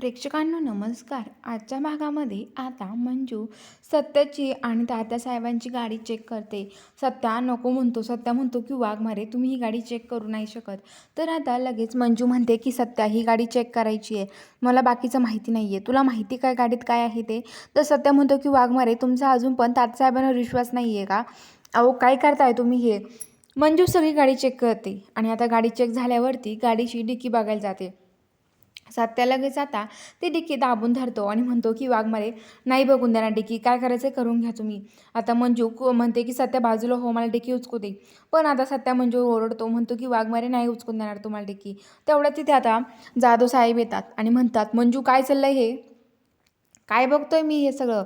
प्रेक्षकांनो नमस्कार. आजच्या भागामध्ये आता मंजू सत्याची आणि तात्यासाहेबांची गाडी चेक करते. सत्या नको म्हणतो सत्या म्हणतो की वाघ मारे तुम्ही ही गाडी चेक करू नाही शकत. तर आता लगेच मंजू म्हणते की सत्या ही गाडी चेक करायची आहे. मला बाकीचं माहिती नाही आहे तुला माहिती काय गाडीत काय आहे ते? तर सत्या म्हणतो की वाघ मारे तुमचा अजून पण तात्यासाहेबांवर विश्वास नाही आहे का? अहो काय करताय तुम्ही हे? मंजू सगळी गाडी चेक करते आणि आता गाडी चेक झाल्यावरती गाडीची डिक्की बघायला जाते. सात्या लगेच आता ते डिक्की दाबून धरतो आणि म्हणतो की वाघमारे नाही बघून देणार डिक्की काय करायचं आहे करून घ्या तुम्ही. आता मंजू म्हणते की सत्या बाजूला हो मला डिक्की उचकू दे. पण आता सत्या मंजू ओरडतो म्हणतो की वाघमारे नाही उचकून देणार तुम्हाला डिक्की. तेवढ्या तिथे आता जाधव साहेब येतात आणि म्हणतात मंजू काय चाललं हे? काय बघतोय मी हे सगळं?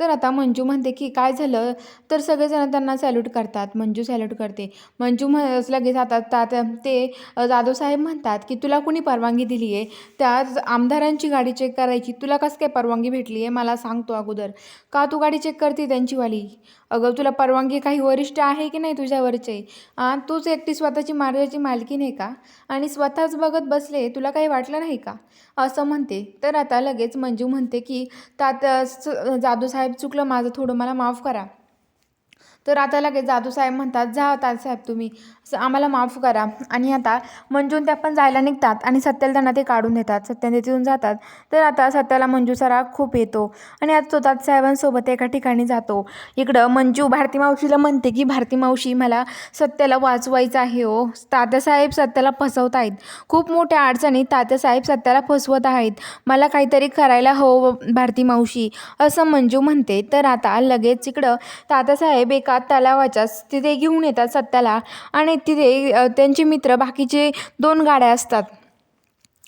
तर आता मंजू म्हणते की काय झालं? तर सगळेजण त्यांना सॅल्यूट करतात. मंजू सॅल्यूट करते. मंजू म्ह लगेच आता तात ते जाधव साहेब म्हणतात की तुला कुणी परवानगी दिली आहे? त्या आमदारांची गाडी चेक करायची. तुला कसं काय परवानगी भेटली आहे? मला सांगतो अगोदर. का तू गाडी चेक करते त्यांचीवाली? अगं तुला परवानगी काही वरिष्ठ आहे की नाही तुझ्यावरचे? तूच एकटी स्वतःची मार्गाची मालकी नाही का? आणि स्वतःच बघत बसले तुला काही वाटलं नाही का? असं म्हणते. तर आता लगेच मंजू म्हणते की तात जादू साहेब चुकलं माझं थोडं मला माफ करा. तर आता लगेच जादू साहेब म्हणतात जा तात्यासाहेब तुम्ही. स- आम्हाला माफ करा. आणि आता मंजून त्या पण जायला निघतात आणि सत्याला त्यांना ते काढून देतात. सत्या तिथून जातात. तर आता सत्याला मंजू सरा खूप येतो. आणि आता स्वतः साहेबांसोबत एका ठिकाणी जातो. इकडं मंजू भारती मावशीला म्हणते की भारती मावशी मला सत्याला वाचवायचं आहे हो. तात्यासाहेब सत्याला फसवत आहेत. खूप मोठ्या अडचणीत तात्यासाहेब सत्याला फसवत आहेत. मला काहीतरी करायला हवं भारती मावशी असं मंजू म्हणते. तर आता लगेच इकडं तात्यासाहेब एका तलावाच्या तिथे घेऊन येतात सत्याला. आणि तिथे त्यांचे मित्र बाकीचे दोन गाड्या असतात.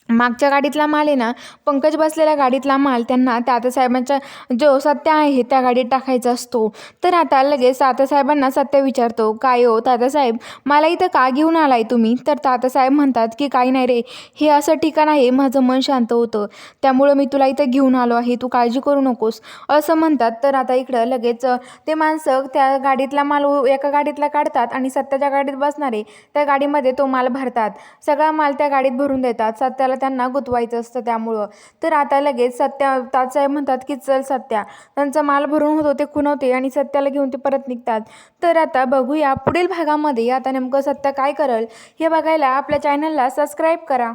मागच्या गाडीतला माल आहे ना पंकज बसलेल्या गाडीतला माल त्यांना तात्यासाहेबांच्या जो सत्या आहे त्या गाडीत टाकायचा असतो. तर आता लगेच तात्यासाहेबांना सत्य विचारतो काय हो तात्यासाहेब मला इथं का घेऊन आलाय तुम्ही? तर तात्यासाहेब म्हणतात की काही नाही रे हे असं ठिकाण आहे माझं मन शांत होतं. त्यामुळं मी तुला इथं घेऊन आलो आहे तू काळजी करू नकोस. असं म्हणतात. तर आता इकडं लगेच ते माणसं त्या गाडीतला माल एका गाडीतला काढतात आणि सत्याच्या गाडीत बसणारे त्या गाडीमध्ये तो माल भरतात. सगळा माल त्या गाडीत भरून देतात. सत्याला त्यांना गुतवायचं असतं त्यामुळं. तर आता लगेच सत्या ताचाय म्हणतात की चल सत्या. त्यांचा माल भरून होतो ते खुणवते आणि सत्याला घेऊन ते परत निघतात. तर आता बघूया पुढील भागामध्ये आता नेमकं सत्या काय करल हे बघायला आपल्या चॅनलला सबस्क्राईब करा.